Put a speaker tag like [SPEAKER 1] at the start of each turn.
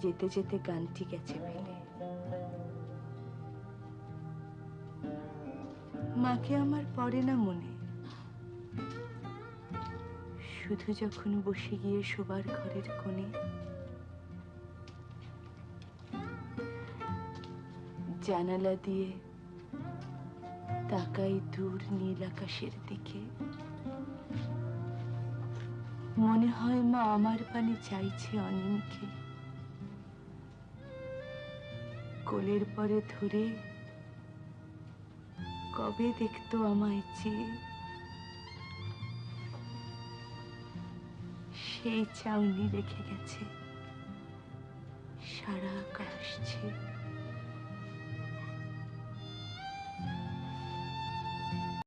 [SPEAKER 1] যেতে যেতে গানটি গেছে ফেলে মাকে আমার পড়ে না মনে। শুধু যখন বসে গিয়ে শোবার ঘরের কোণে। জানালা দিয়ে তাকাই দূর নীল আকাশের দিকে। মনে হয় মা আমার পানে চাইছে অনিমকে। কোলের পরে ধরে কবে দেখতো আমায় যে সেই চাউনি রেখে গেছে সারা আকাশ